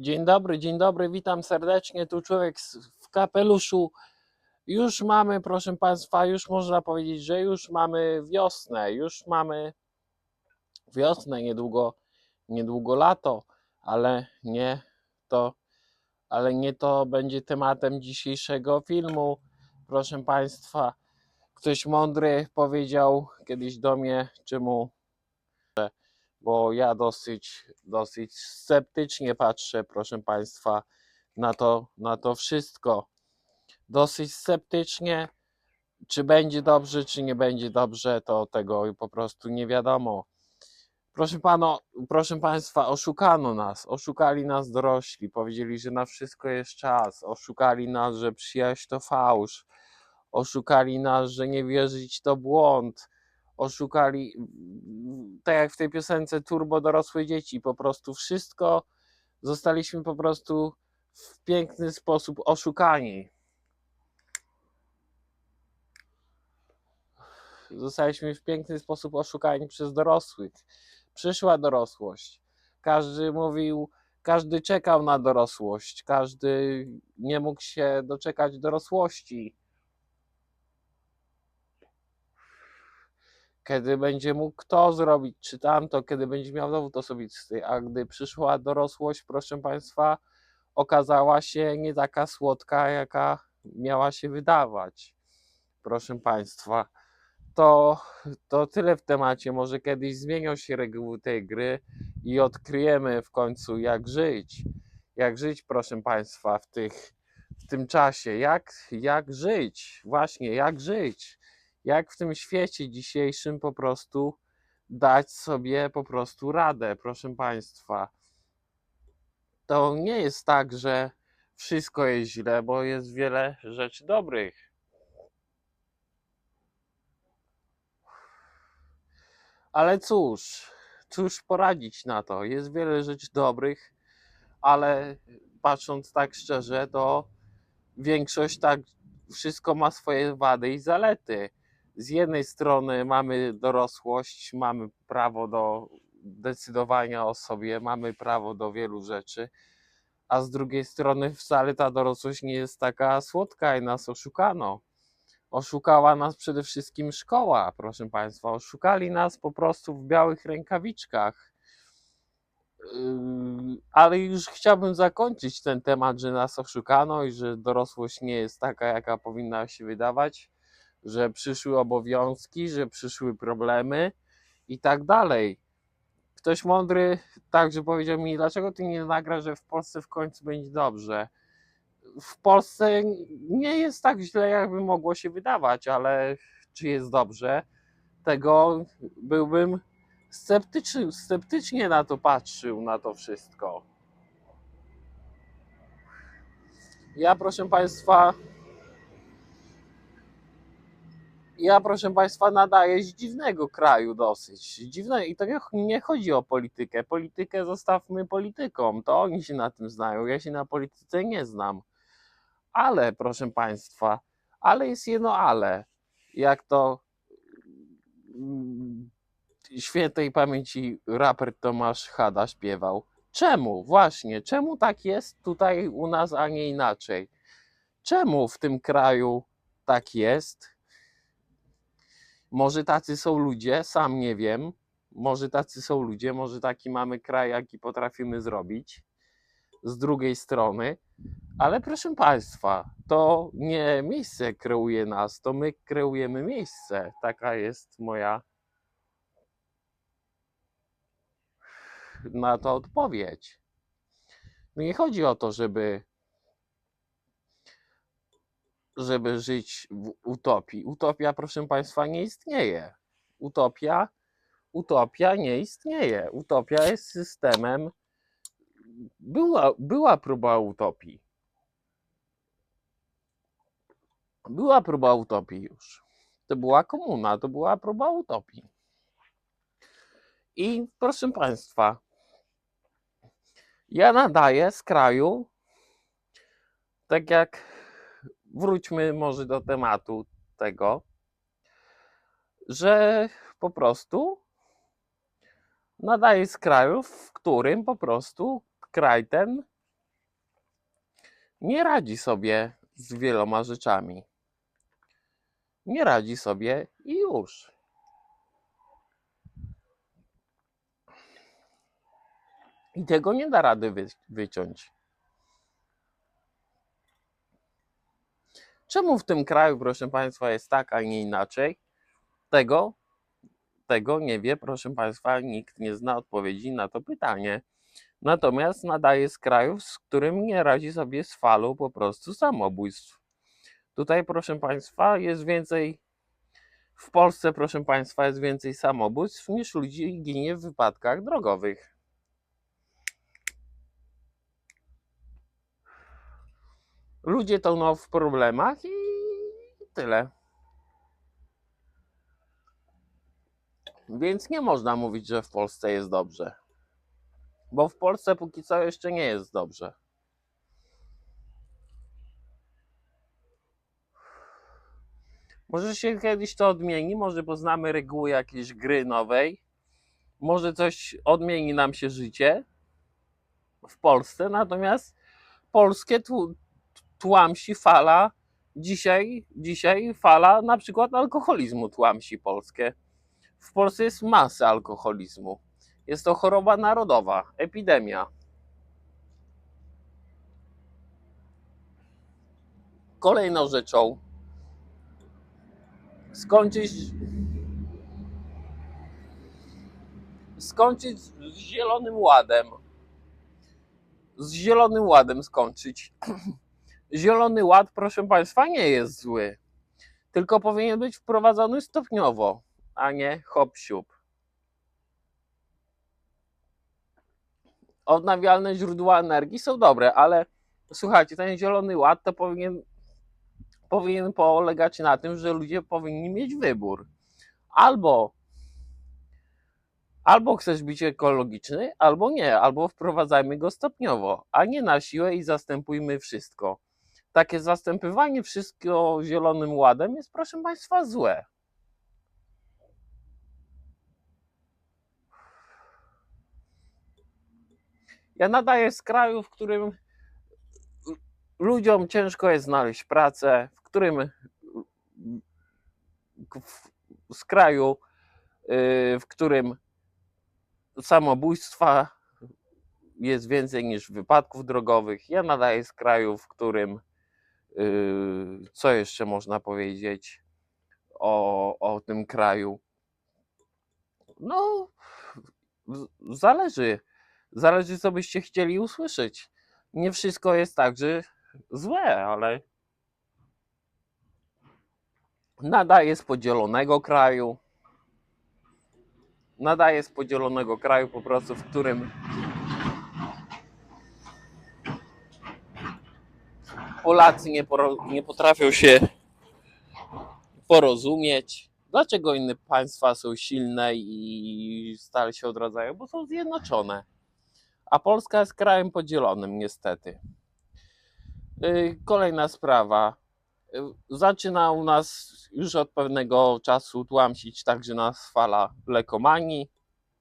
Dzień dobry, dzień dobry, witam serdecznie. Tu człowiek w kapeluszu. Już mamy, proszę Państwa, już można powiedzieć, że już mamy wiosnę, już mamy wiosnę, niedługo, niedługo lato, ale nie to, ale nie to będzie tematem dzisiejszego filmu. Proszę Państwa, ktoś mądry powiedział kiedyś do mnie, czemu bo ja dosyć, dosyć sceptycznie patrzę, proszę Państwa, na to, na to wszystko. Dosyć sceptycznie, czy będzie dobrze, czy nie będzie dobrze, to tego po prostu nie wiadomo. Proszę, pano, proszę Państwa, oszukano nas, oszukali nas dorośli, powiedzieli, że na wszystko jest czas, oszukali nas, że przyjaźń to fałsz, oszukali nas, że nie wierzyć to błąd, oszukali, tak jak w tej piosence Turbo dorosłe dzieci, po prostu wszystko, zostaliśmy po prostu w piękny sposób oszukani. Zostaliśmy w piękny sposób oszukani przez dorosłych. Przyszła dorosłość. Każdy mówił, każdy czekał na dorosłość, każdy nie mógł się doczekać dorosłości. Kiedy będzie mógł to zrobić, czy tamto, kiedy będzie miał dowód osobisty, a gdy przyszła dorosłość, proszę Państwa, okazała się nie taka słodka, jaka miała się wydawać. Proszę Państwa, to, to tyle w temacie. Może kiedyś zmienią się reguły tej gry i odkryjemy w końcu, jak żyć. Jak żyć, proszę Państwa, w, tych, w tym czasie. Jak, jak żyć? Właśnie, jak żyć? Jak w tym świecie dzisiejszym po prostu dać sobie po prostu radę, proszę Państwa. To nie jest tak, że wszystko jest źle, bo jest wiele rzeczy dobrych. Ale cóż, cóż poradzić na to? Jest wiele rzeczy dobrych, ale patrząc tak szczerze, to większość tak wszystko ma swoje wady i zalety. Z jednej strony mamy dorosłość, mamy prawo do decydowania o sobie, mamy prawo do wielu rzeczy, a z drugiej strony wcale ta dorosłość nie jest taka słodka i nas oszukano. Oszukała nas przede wszystkim szkoła, proszę Państwa. Oszukali nas po prostu w białych rękawiczkach. Yy, Ale już chciałbym zakończyć ten temat, że nas oszukano i że dorosłość nie jest taka, jaka powinna się wydawać, że przyszły obowiązki, że przyszły problemy i tak dalej. Ktoś mądry także powiedział mi, dlaczego ty nie nagrasz, że w Polsce w końcu będzie dobrze. W Polsce nie jest tak źle, jakby mogło się wydawać, ale czy jest dobrze, tego byłbym sceptyczny, sceptycznie na to patrzył, na to wszystko. Ja, proszę Państwa, ja, proszę Państwa, nadaję z dziwnego kraju dosyć. Dziwne, I to nie, chodzi o politykę. Politykę zostawmy politykom, to oni się na tym znają. Ja się na polityce nie znam. Ale, proszę Państwa, ale jest jedno ale. Jak to mm, świętej pamięci raper Tomasz Hada śpiewał. Czemu? Właśnie, czemu tak jest tutaj u nas, a nie inaczej? Czemu w tym kraju tak jest? Może tacy są ludzie, sam nie wiem. Może tacy są ludzie, może taki mamy kraj, jaki potrafimy zrobić. Z drugiej strony, ale proszę Państwa, to nie miejsce kreuje nas, to my kreujemy miejsce. Taka jest moja na to odpowiedź. No nie chodzi o to, żeby żeby żyć w utopii. Utopia, proszę Państwa, nie istnieje. Utopia, utopia nie istnieje. Utopia jest systemem. Była, była próba utopii. Była próba utopii już. To była komuna, to była próba utopii. I proszę Państwa, ja nadaję z kraju, tak jak wróćmy może do tematu tego, że po prostu nadaję z kraju, w którym po prostu kraj ten nie radzi sobie z wieloma rzeczami. Nie radzi sobie i już. I tego nie da rady wy, wyciąć. Czemu w tym kraju, proszę Państwa, jest tak, a nie inaczej? Tego, tego nie wie, proszę Państwa, nikt nie zna odpowiedzi na to pytanie. Natomiast nadaje z krajów, z którym nie radzi sobie z falą po prostu samobójstw. Tutaj, proszę Państwa, jest więcej. W Polsce, proszę Państwa, jest więcej samobójstw niż ludzi ginie w wypadkach drogowych. Ludzie toną w problemach i tyle. Więc nie można mówić, że w Polsce jest dobrze. Bo w Polsce póki co jeszcze nie jest dobrze. Może się kiedyś to odmieni, może poznamy reguły jakiejś gry nowej, może coś odmieni nam się życie w Polsce, natomiast polskie tłamsi fala dzisiaj, dzisiaj fala na przykład alkoholizmu tłamsi polskie. W Polsce jest masa alkoholizmu. Jest to choroba narodowa, epidemia. Kolejną rzeczą skończyć skończyć z zielonym ładem. Z zielonym ładem skończyć. Zielony ład, proszę Państwa, nie jest zły. Tylko powinien być wprowadzony stopniowo, a nie hop siup. Odnawialne źródła energii są dobre, ale słuchajcie, ten zielony ład to powinien, powinien polegać na tym, że ludzie powinni mieć wybór. Albo albo chcesz być ekologiczny, albo nie, albo wprowadzajmy go stopniowo, a nie na siłę i zastępujmy wszystko. Takie zastępywanie wszystko zielonym ładem jest, proszę Państwa, złe. Ja nadaję z kraju, w którym ludziom ciężko jest znaleźć pracę, w którym z kraju, yy, w którym samobójstwa jest więcej niż wypadków drogowych. Ja nadaję z kraju, w którym co jeszcze można powiedzieć o, o tym kraju? No, zależy. Zależy, co byście chcieli usłyszeć. Nie wszystko jest tak, że złe, ale nadaję z podzielonego kraju. Nadaję z podzielonego kraju po prostu, w którym Polacy nie, nie potrafią się porozumieć. Dlaczego inne państwa są silne i stale się odradzają? Bo są zjednoczone. A Polska jest krajem podzielonym, niestety. Yy, Kolejna sprawa. Yy, Zaczyna u nas już od pewnego czasu tłamsić także nas fala lekomanii.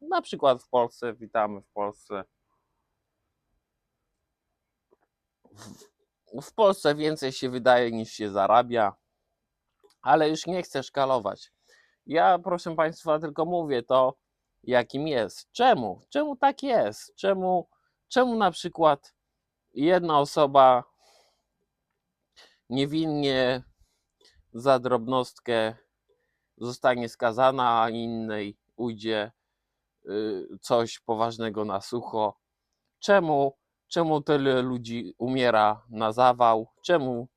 Na przykład w Polsce, witamy w Polsce. W- Polsce więcej się wydaje niż się zarabia, ale już nie chcę szkalować. Ja, proszę Państwa, tylko mówię to, jakim jest. Czemu? Czemu tak jest? Czemu, czemu na przykład jedna osoba niewinnie za drobnostkę zostanie skazana, a innej ujdzie y, coś poważnego na sucho? Czemu, czemu tyle ludzi umiera na zawał? Czemu,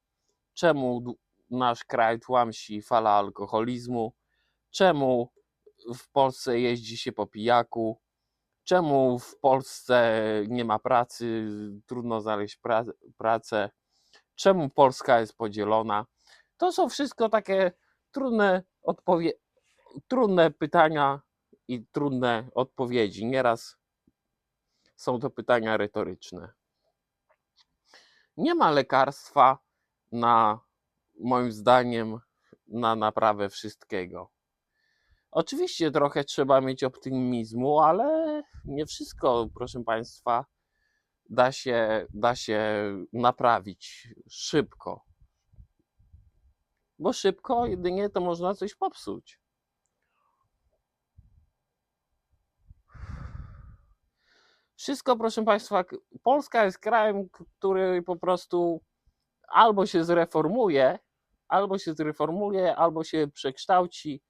czemu nasz kraj tłamsi fala alkoholizmu? Czemu w Polsce jeździ się po pijaku? Czemu w Polsce nie ma pracy, trudno znaleźć pra- pracę? Czemu Polska jest podzielona? To są wszystko takie trudne, trudne pytania i trudne odpowiedzi. Nieraz są to pytania retoryczne. Nie ma lekarstwa na, moim zdaniem, na naprawę wszystkiego. Oczywiście trochę trzeba mieć optymizmu, ale nie wszystko, proszę Państwa, da się, da się naprawić szybko. Bo szybko jedynie to można coś popsuć. Wszystko, proszę Państwa, Polska jest krajem, który po prostu albo się zreformuje, albo się zreformuje, albo się przekształci,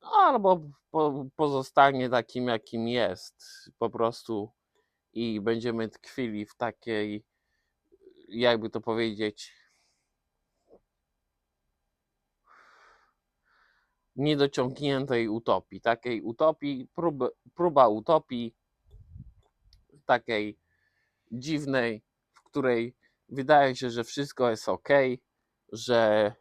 albo po, pozostanie takim, jakim jest. Po prostu i będziemy tkwili w takiej, jakby to powiedzieć, niedociągniętej utopii. Takiej utopii, prób, próba utopii, takiej dziwnej, w której wydaje się, że wszystko jest ok, że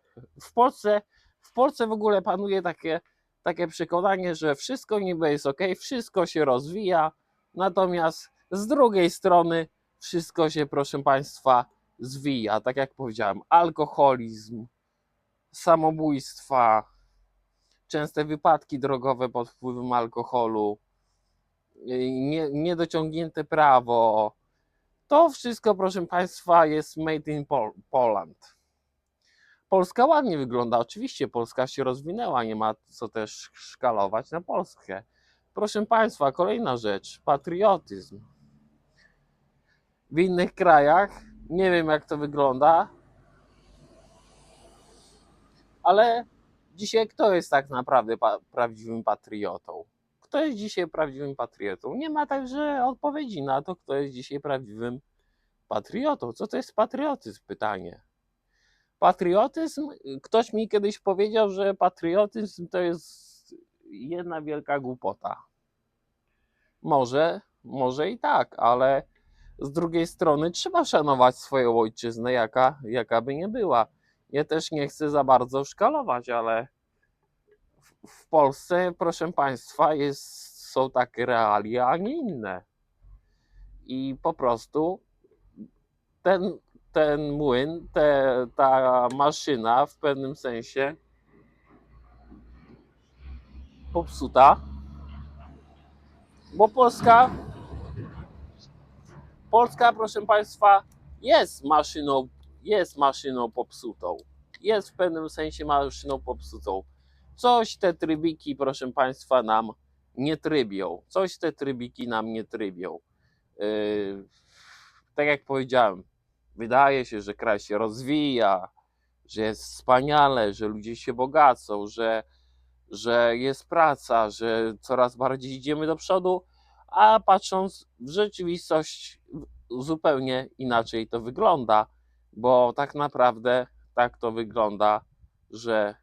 w Polsce, w Polsce w ogóle panuje takie, takie przekonanie, że wszystko niby jest ok, wszystko się rozwija, natomiast z drugiej strony wszystko się, proszę Państwa, zwija. Tak jak powiedziałem, alkoholizm, samobójstwa, częste wypadki drogowe pod wpływem alkoholu, nie, niedociągnięte prawo. To wszystko, proszę Państwa, jest made in Pol- Poland. Polska ładnie wygląda. Oczywiście Polska się rozwinęła, nie ma co też szkalować na Polskę. Proszę Państwa, kolejna rzecz patriotyzm. W innych krajach nie wiem, jak to wygląda, ale dzisiaj kto jest tak naprawdę pa- prawdziwym patriotą? Kto jest dzisiaj prawdziwym patriotą? Nie ma także odpowiedzi na to, kto jest dzisiaj prawdziwym patriotą. Co to jest patriotyzm? Pytanie. Patriotyzm, ktoś mi kiedyś powiedział, że patriotyzm to jest jedna wielka głupota. Może, może i tak, ale z drugiej strony trzeba szanować swoją ojczyznę, jaka, jaka by nie była. Ja też nie chcę za bardzo szkalować, ale w, Polsce, proszę Państwa, jest, są takie realia, a nie inne. I po prostu ten, ten młyn, te, ta maszyna w pewnym sensie popsuta, bo Polska, Polska, proszę Państwa, jest maszyną, jest maszyną popsutą. Jest w pewnym sensie maszyną popsutą. Coś te trybiki, proszę Państwa, nam nie trybią. Coś te trybiki nam nie trybią. Yy, tak jak powiedziałem, wydaje się, że kraj się rozwija, że jest wspaniale, że ludzie się bogacą, że, że jest praca, że coraz bardziej idziemy do przodu, a patrząc w rzeczywistość zupełnie inaczej to wygląda, bo tak naprawdę tak to wygląda, że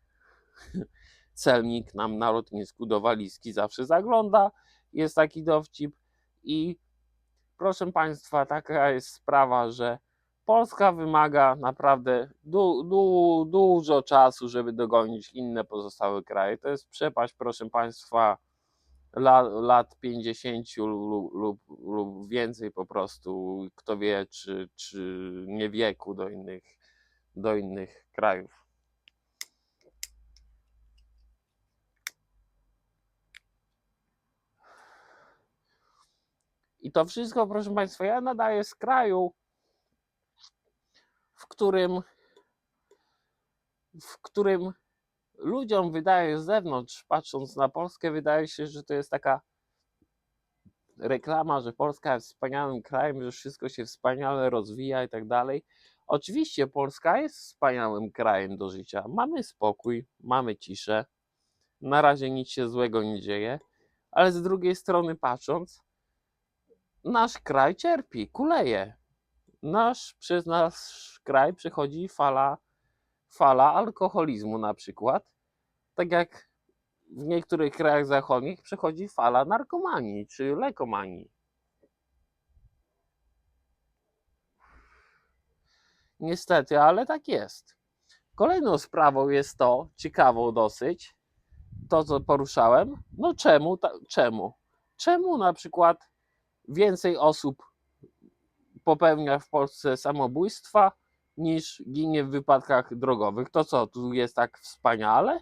celnik nam na lotnisku do walizki zawsze zagląda, jest taki dowcip i proszę Państwa, taka jest sprawa, że Polska wymaga naprawdę du, du, dużo czasu, żeby dogonić inne pozostałe kraje. To jest przepaść, proszę Państwa, la, lat 50 lub, lub, lub więcej po prostu. Kto wie, czy, czy nie wieku do innych, do innych krajów. I to wszystko, proszę Państwa, ja nadaję z kraju, w którym, w którym ludziom wydaje z zewnątrz, patrząc na Polskę, wydaje się, że to jest taka reklama, że Polska jest wspaniałym krajem, że wszystko się wspaniale rozwija i tak dalej. Oczywiście Polska jest wspaniałym krajem do życia. Mamy spokój, mamy ciszę. Na razie nic się złego nie dzieje, ale z drugiej strony patrząc, nasz kraj cierpi, kuleje. Nasz, przez nasz kraj przechodzi fala, fala alkoholizmu na przykład. Tak jak w niektórych krajach zachodnich przechodzi fala narkomanii czy lekomanii. Niestety, ale tak jest. Kolejną sprawą jest to, ciekawą dosyć, to co poruszałem. No czemu? Ta, czemu? Czemu na przykład więcej osób popełnia w Polsce samobójstwa niż ginie w wypadkach drogowych? To co, tu jest tak wspaniale?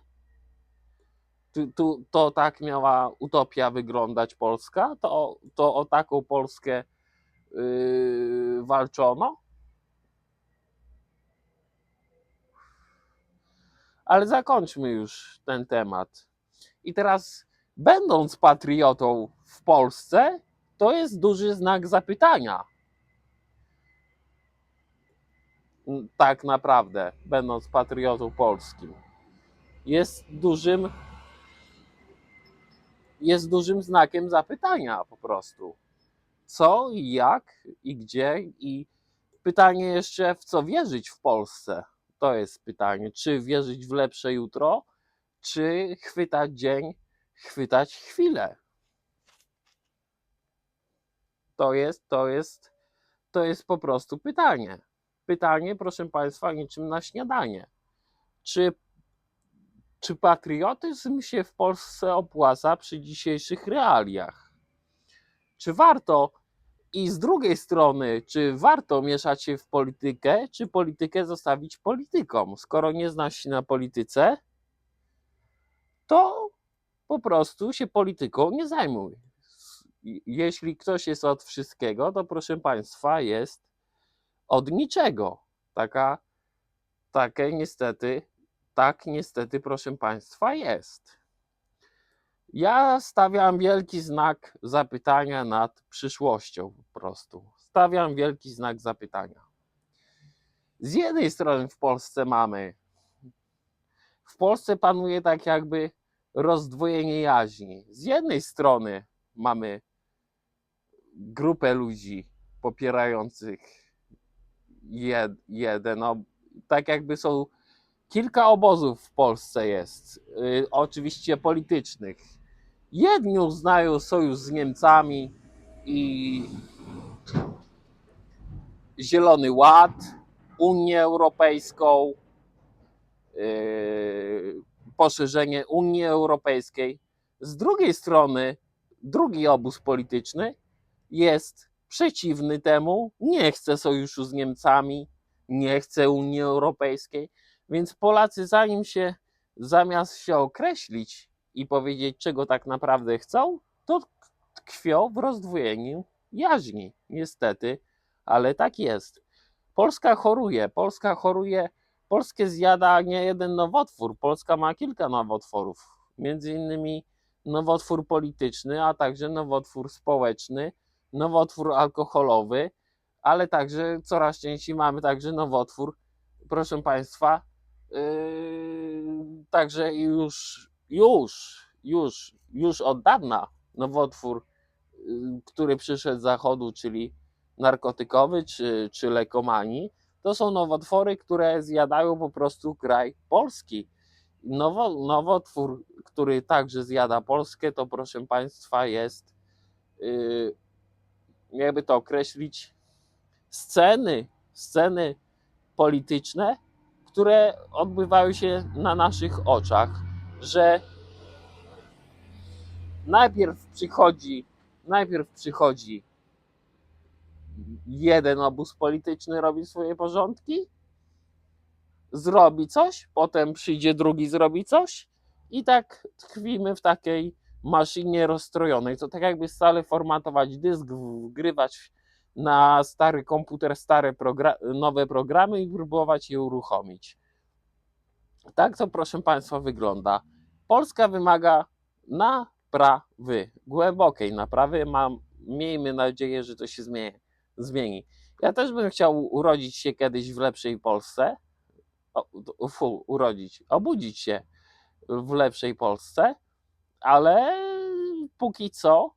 Tu, tu, to tak miała utopia wyglądać Polska? To, to o taką Polskę yy, walczono. Ale zakończmy już ten temat. I teraz, będąc patriotą w Polsce, to jest duży znak zapytania. Mm, Tak naprawdę, będąc patriotą polskim, jest dużym jest dużym znakiem zapytania po prostu. Co jak i gdzie i pytanie jeszcze w co wierzyć w Polsce. To jest pytanie, czy wierzyć w lepsze jutro, czy chwytać dzień, chwytać chwilę. To jest, to jest, to jest po prostu pytanie. Pytanie, proszę Państwa, niczym na śniadanie. Czy, czy patriotyzm się w Polsce opłaca przy dzisiejszych realiach? Czy warto i z drugiej strony, czy warto mieszać się w politykę, czy politykę zostawić politykom? Skoro nie znasz się na polityce, to po prostu się polityką nie zajmuj. Jeśli ktoś jest od wszystkiego, to proszę Państwa, jest od niczego. Taka, takie niestety, tak niestety, proszę Państwa, jest. Ja stawiam wielki znak zapytania nad przyszłością po prostu. Stawiam wielki znak zapytania. Z jednej strony w Polsce mamy, w Polsce panuje tak jakby rozdwojenie jaźni. Z jednej strony mamy grupę ludzi popierających jed, jeden, ob- tak jakby są kilka obozów w Polsce jest, y, oczywiście politycznych. Jedni uznają sojusz z Niemcami i Zielony Ład, Unię Europejską, yy, poszerzenie Unii Europejskiej. Z drugiej strony, drugi obóz polityczny jest przeciwny temu, nie chce sojuszu z Niemcami, nie chce Unii Europejskiej, więc Polacy, zanim się zamiast się określić i powiedzieć, czego tak naprawdę chcą, to tkwią w rozdwojeniu jaźni. Niestety, ale tak jest. Polska choruje, Polska choruje, Polskę zjada nie jeden nowotwór, Polska ma kilka nowotworów, między innymi nowotwór polityczny, a także nowotwór społeczny, nowotwór alkoholowy, ale także coraz częściej mamy także nowotwór, proszę Państwa, yy, także już, już, już, już od dawna nowotwór, yy, który przyszedł z zachodu, czyli narkotykowy czy, czy lekomanii, to są nowotwory, które zjadają po prostu kraj polski. Nowo, nowotwór, który także zjada Polskę, to proszę Państwa jest, yy, jakby to określić, sceny, sceny polityczne, które odbywają się na naszych oczach, że najpierw przychodzi, najpierw przychodzi jeden obóz polityczny, robi swoje porządki, zrobi coś, potem przyjdzie drugi, zrobi coś i tak tkwimy w takiej maszynie rozstrojonej. To tak jakby stale formatować dysk, wgrywać na stary komputer stare progra- nowe programy i próbować je uruchomić. Tak to, proszę Państwa, wygląda. Polska wymaga naprawy, głębokiej naprawy. Mam, miejmy nadzieję, że to się zmieni. zmieni. Ja też bym chciał urodzić się kiedyś w lepszej Polsce. O, fu, urodzić, obudzić się w lepszej Polsce, ale póki co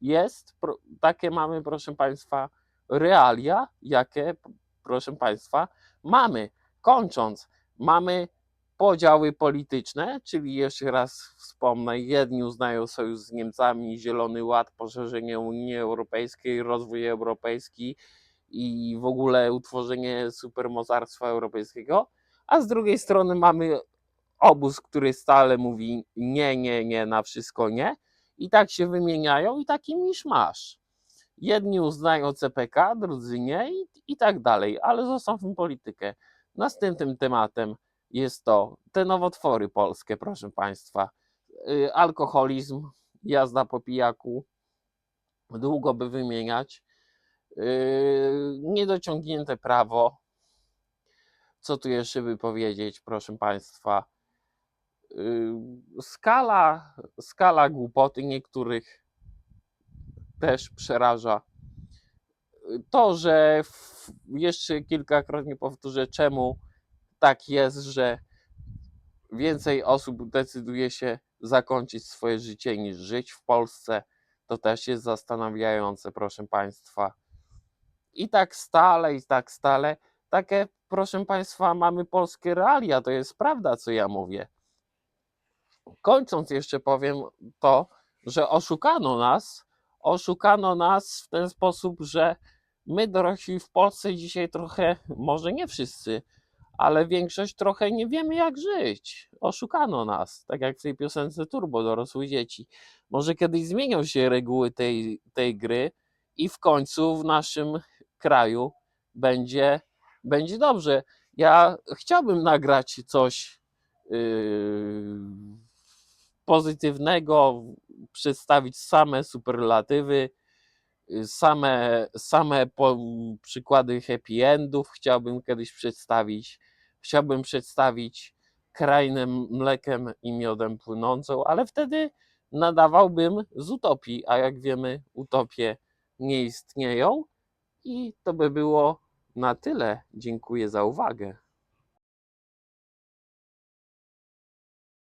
jest, takie mamy, proszę Państwa, realia, jakie, proszę Państwa, mamy. Kończąc, mamy podziały polityczne, czyli jeszcze raz wspomnę, jedni uznają sojusz z Niemcami, Zielony Ład, poszerzenie Unii Europejskiej, rozwój europejski i w ogóle utworzenie supermocarstwa europejskiego, a z drugiej strony mamy obóz, który stale mówi nie, nie, nie, na wszystko nie i tak się wymieniają i taki misz masz. Jedni uznają CPK, drudzy nie i, i tak dalej, ale zostawmy politykę. Następnym tematem jest to te nowotwory polskie, proszę Państwa. Y, Alkoholizm, jazda po pijaku, długo by wymieniać. Yy, niedociągnięte prawo. Co tu jeszcze by powiedzieć, proszę Państwa? Yy, skala, skala głupoty niektórych też przeraża. To, że w, jeszcze kilkakrotnie powtórzę, czemu tak jest, że więcej osób decyduje się zakończyć swoje życie niż żyć w Polsce, to też jest zastanawiające, proszę Państwa. I tak stale, i tak stale. Takie, proszę Państwa, mamy polskie realia, to jest prawda, co ja mówię. Kończąc jeszcze powiem to, że oszukano nas, oszukano nas w ten sposób, że my dorośli w Polsce dzisiaj trochę, może nie wszyscy, ale większość trochę nie wiemy jak żyć. Oszukano nas, tak jak w tej piosence Turbo dorosłych dzieci. Może kiedyś zmienią się reguły tej, tej gry i w końcu w naszym kraju będzie, będzie dobrze. Ja chciałbym nagrać coś yy, pozytywnego, przedstawić same superlatywy, y, same, same po, przykłady happy endów chciałbym kiedyś przedstawić. Chciałbym przedstawić krainę mlekiem i miodem płynącą, ale wtedy nadawałbym z utopii, a jak wiemy, utopie nie istnieją. I to by było na tyle. Dziękuję za uwagę.